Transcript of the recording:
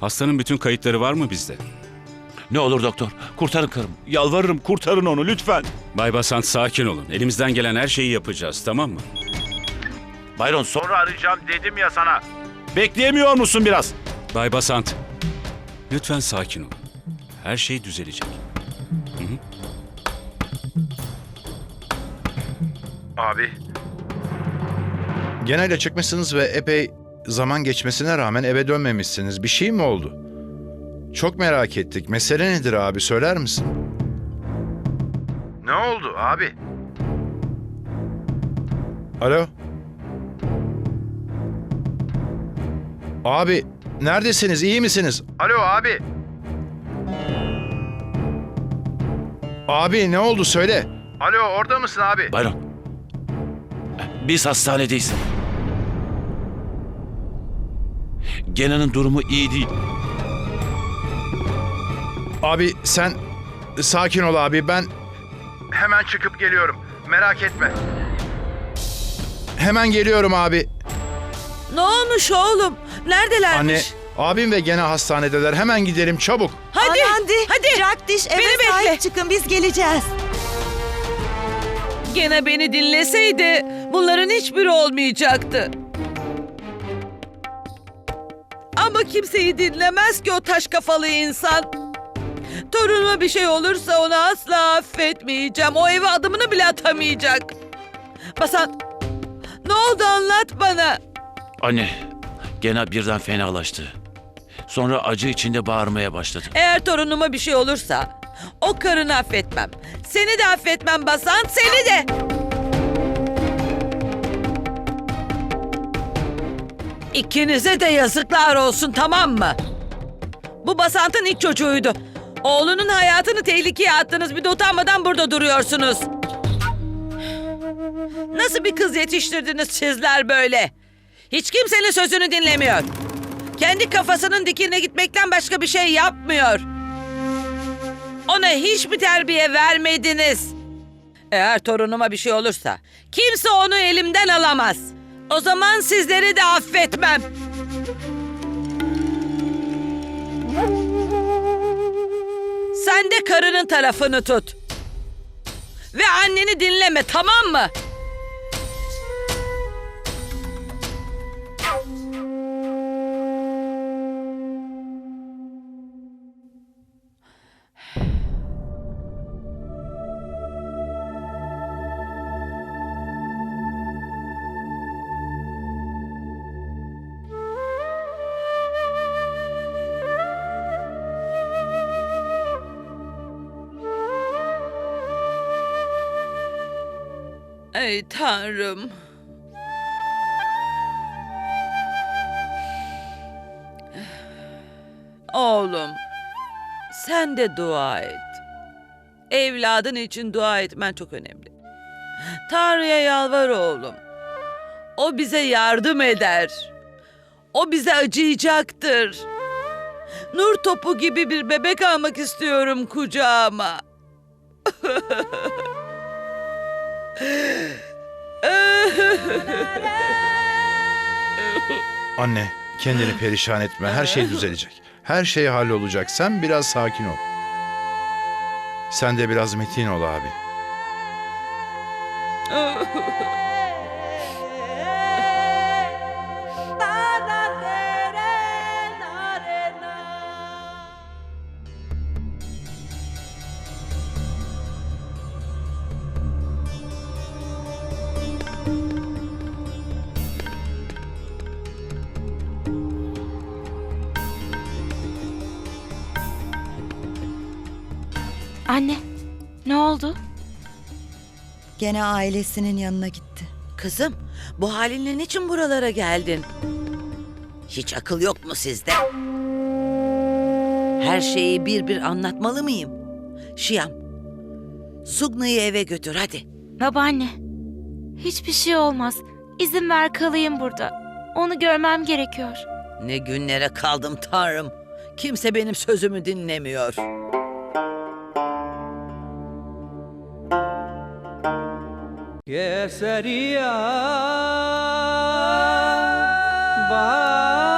Hastanın bütün kayıtları var mı bizde? Ne olur doktor, kurtarın karımı. Yalvarırım kurtarın onu lütfen. Bay Basant sakin olun. Elimizden gelen her şeyi yapacağız tamam mı? Bayron sonra arayacağım dedim ya sana. Bekleyemiyor musun biraz? Bay Basant, lütfen sakin olun. Her şey düzelecek. Abi. Genelde çıkmışsınız ve epey zaman geçmesine rağmen eve dönmemişsiniz. Bir şey mi oldu? Çok merak ettik. Mesele nedir abi söyler misin? Ne oldu abi? Alo? Abi neredesiniz? İyi misiniz? Alo abi. Abi ne oldu söyle. Alo orada mısın abi? Bayron. Biz hastanedeyiz. Gena'nın durumu iyi değil. Abi sen sakin ol abi ben hemen çıkıp geliyorum. Merak etme. Hemen geliyorum abi. Ne olmuş oğlum? Neredelermiş? Anne, abim ve gene hastanedeler. Hemen gidelim çabuk. Hadi, Anandi, hadi. Jagdish eve Beni bekle. sahip çıkın biz geleceğiz. Gene beni dinleseydi bunların hiçbiri olmayacaktı. Ama kimseyi dinlemez ki o taş kafalı insan. Torunuma bir şey olursa onu asla affetmeyeceğim. O eve adımını bile atamayacak. Basan, ne oldu anlat bana. Anne, Gena birden fenalaştı. Sonra acı içinde bağırmaya başladı. Eğer torunuma bir şey olursa o karını affetmem. Seni de affetmem Basan, seni de. İkinize de yazıklar olsun tamam mı? Bu Basant'ın ilk çocuğuydu. Oğlunun hayatını tehlikeye attınız bir de utanmadan burada duruyorsunuz. Nasıl bir kız yetiştirdiniz sizler böyle? Hiç kimsenin sözünü dinlemiyor. Kendi kafasının dikine gitmekten başka bir şey yapmıyor. Ona hiçbir terbiye vermediniz. Eğer torunuma bir şey olursa kimse onu elimden alamaz. O zaman sizleri de affetmem. Sen de karının tarafını tut. Ve anneni dinleme tamam mı? Ey tanrım. Oğlum, sen de dua et. Evladın için dua etmen çok önemli. Tanrı'ya yalvar oğlum. O bize yardım eder. O bize acıyacaktır. Nur topu gibi bir bebek almak istiyorum kucağıma. Anne, kendini perişan etme. Her şey düzelecek. Her şey hallolacak. Sen biraz sakin ol. Sen de biraz metin ol abi. Anne, ne oldu? Gene ailesinin yanına gitti. Kızım, bu halinle niçin buralara geldin? Hiç akıl yok mu sizde? Her şeyi bir bir anlatmalı mıyım? Şiyam, Sugna'yı eve götür hadi. Babaanne, Hiçbir şey olmaz. İzin ver kalayım burada. Onu görmem gerekiyor. Ne günlere kaldım Tanrım. Kimse benim sözümü dinlemiyor. Keseriya Bağ